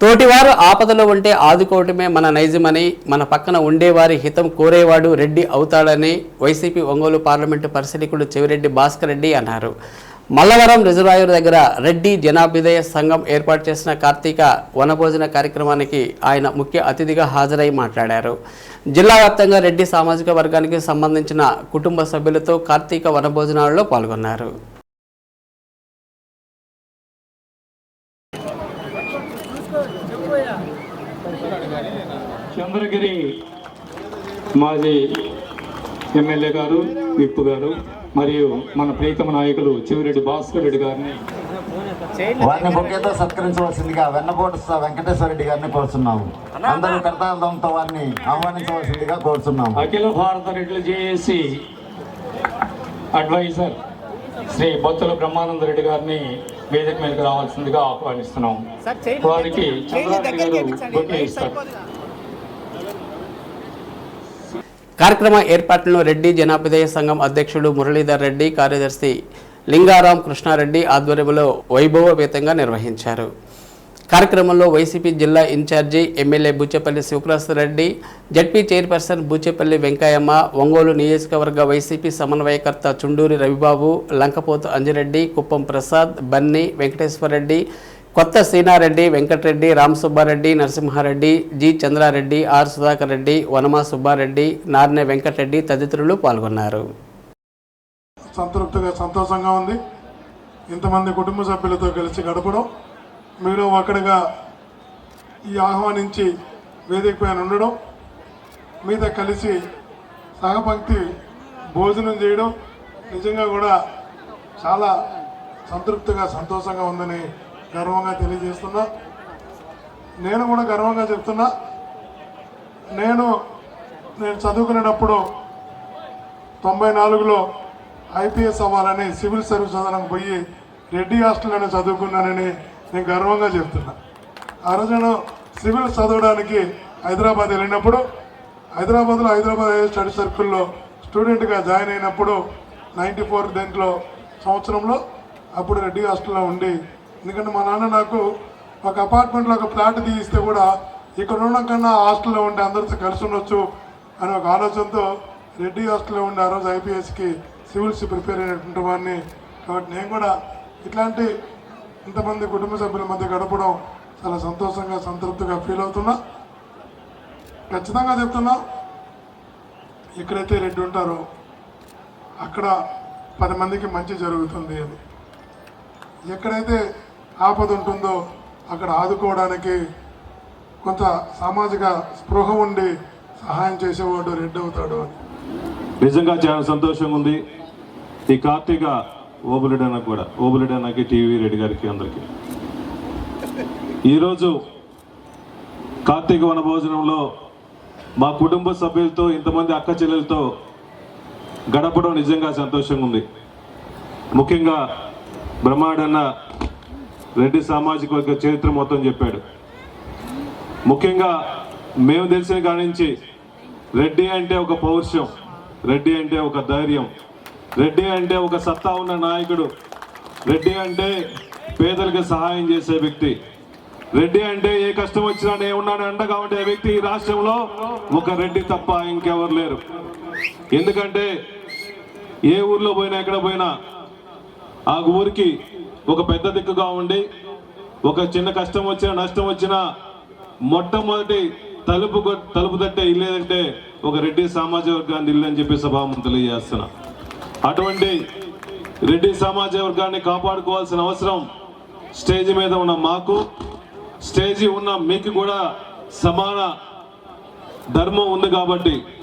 తోటివారు ఆపదలో ఉంటే ఆదుకోవటమే మన నైజమని మన పక్కన ఉండేవారి హితం కోరేవాడు రెడ్డి అవుతాడని వైసీపీ ఒంగోలు పార్లమెంటు పరిశీలకుడు చెవిరెడ్డి భాస్కర్ రెడ్డి అన్నారు. మల్లవరం రిజర్వాయర్ దగ్గర రెడ్డి జనాభ్యుదయ సంఘం ఏర్పాటు చేసిన కార్తీక వనభోజన కార్యక్రమానికి ఆయన ముఖ్య అతిథిగా హాజరై మాట్లాడారు. జిల్లా వ్యాప్తంగా రెడ్డి సామాజిక వర్గానికి సంబంధించిన కుటుంబ సభ్యులతో కార్తీక వనభోజనాలలో పాల్గొన్నారు. చంద్రగిరి మాజీ ఎమ్మెల్యే గారు విప్పు గారు మరియు మన ప్రీతమ నాయకులు చివిరెడ్డి భాస్కర్ రెడ్డి గారిని వారిని బొకేతో సత్కరించవలసిందిగా వెన్నకోట స- వెంకటేశ్వర రెడ్డి గారిని కోరుతున్నాము అందరూ కర్తార్థంతో వారిని ఆహ్వానించవలసిందిగా కోరుతున్నాము అఖిల భారత రెడ్డి జేఏసి అడ్వైజర్ శ్రీ బొత్తుల బ్రహ్మానంద రెడ్డి గారిని వేదిక మీదకి రావాల్సిందిగా ఆహ్వానిస్తున్నాం వారికి చంద్రబాబు గారు ఇస్తారు. కార్యక్రమ ఏర్పాట్లను రెడ్డి జనాభ్యుదయ సంఘం అధ్యక్షుడు మురళీధర్ రెడ్డి కార్యదర్శి లింగారాం కృష్ణారెడ్డి ఆధ్వర్యంలో వైభవపేతంగా నిర్వహించారు. కార్యక్రమంలో వైసీపీ జిల్లా incharge MLA Buchepalli Sivaprasad Reddy ZP chairperson Buchepalli Venkayamma Ongole నియోజకవర్గ వైసీపీ సమన్వయకర్త చుండూరి రవిబాబు లంకపోతు అంజిరెడ్డి కుప్పం ప్రసాద్ బన్నీ వెంకటేశ్వరరెడ్డి కొత్త సీనారెడ్డి వెంకటరెడ్డి రామసుబ్బారెడ్డి నరసింహారెడ్డి జి చంద్రారెడ్డి ఆర్ సుధాకర్ రెడ్డి వనమా సుబ్బారెడ్డి నార్నె వెంకటరెడ్డి తదితరులు పాల్గొన్నారు. సంతృప్తిగా సంతోషంగా ఉంది. ఇంతమంది కుటుంబ సభ్యులతో కలిసి గడపడం. మీరు ఒకటిగా ఈ ఆహ్వానించి వేదిక పైన ఉండడం. మీతో కలిసి సహపంక్తి భోజనం చేయడం. నిజంగా కూడా చాలా సంతృప్తిగా సంతోషంగా ఉందని గర్వంగా తెలియజేస్తున్నా. నేను కూడా గర్వంగా చెప్తున్నా. నేను నేను చదువుకునేటప్పుడు తొంభై నాలుగులో ఐపీఎస్ అవ్వాలని సివిల్ సర్వీస్ చదవడానికి పోయి రెడ్డి హాస్టల్లోనే చదువుకున్నానని నేను గర్వంగా చెప్తున్నా. ఆ రోజు నేను సివిల్ చదవడానికి హైదరాబాద్ వెళ్ళినప్పుడు హైదరాబాద్లో హైదరాబాద్ స్టడీ సర్కిల్లో స్టూడెంట్గా జాయిన్ అయినప్పుడు నైంటీ ఫోర్ దీంట్లో సంవత్సరంలో అప్పుడు రెడ్డి హాస్టల్లో ఉండి ఎందుకంటే మా నాన్న నాకు ఒక అపార్ట్మెంట్లో ఒక ఫ్లాట్ తీయిస్తే కూడా ఇక్కడ ఉండడం కన్నా హాస్టల్లో ఉంటే అందరితో కలిసి ఉండొచ్చు అనే ఒక ఆలోచనతో రెడ్డి హాస్టల్లో ఉండి ఆ రోజు ఐపీఎస్కి సివిల్స్ ప్రిపేర్ అయినటువంటి వాడిని కాబట్టి నేను కూడా ఇట్లాంటి ఇంతమంది కుటుంబ సభ్యుల మధ్య గడపడం చాలా సంతోషంగా సంతృప్తిగా ఫీల్ అవుతున్నా. ఖచ్చితంగా చెప్తున్నా ఎక్కడైతే రెడ్డి ఉంటారో అక్కడ పది మందికి మంచి జరుగుతుంది. అని ఎక్కడైతే ఆపద ఉంటుందో అక్కడ ఆదుకోవడానికి కొంత సామాజిక స్పృహ ఉండి సహాయం చేసేవాడు రెడ్డి అవుతాడు అని. నిజంగా చాలా సంతోషంగా ఉంది. ఈ కార్తీక ఓబులుడు అన్నకు కూడా ఓబులుడు అన్నకి టీవీ రెడ్డి గారికి అందరికి. ఈరోజు కార్తీక వన భోజనంలో మా కుటుంబ సభ్యులతో ఇంతమంది అక్క చెల్లెలతో గడపడం నిజంగా సంతోషంగా ఉంది. ముఖ్యంగా బ్రహ్మాడన్న రెడ్డి సామాజిక వర్గ చరిత్ర మొత్తం చెప్పాడు. ముఖ్యంగా మేము తెలిసిన కాడి నుంచి రెడ్డి అంటే ఒక పౌరుషం రెడ్డి అంటే ఒక ధైర్యం రెడ్డి అంటే ఒక సత్తా ఉన్న నాయకుడు రెడ్డి అంటే పేదలకు సహాయం చేసే వ్యక్తి రెడ్డి అంటే ఏ కష్టం వచ్చినా ఏమున్నాడు అంట అండగా ఉండే వ్యక్తి ఈ రాష్ట్రంలో ఒక రెడ్డి తప్ప ఇంకెవరు లేరు. ఎందుకంటే ఏ ఊర్లో పోయినా ఎక్కడ పోయినా ఆ ఊరికి ఒక పెద్ద దిక్కుగా ఉండి ఒక చిన్న కష్టం వచ్చినా నష్టం వచ్చినా మొట్టమొదటి తలుపు తలుపు తట్టే ఇల్లు ఏదంటే ఒక రెడ్డి సామాజిక వర్గాన్ని ఇల్లు అని చెప్పి సభాము తెలియజేస్తున్నా. అటువంటి రెడ్డి సామాజిక వర్గాన్ని కాపాడుకోవాల్సిన అవసరం స్టేజ్ మీద ఉన్న మాకు స్టేజీ ఉన్న మీకు కూడా సమాన ధర్మం ఉంది కాబట్టి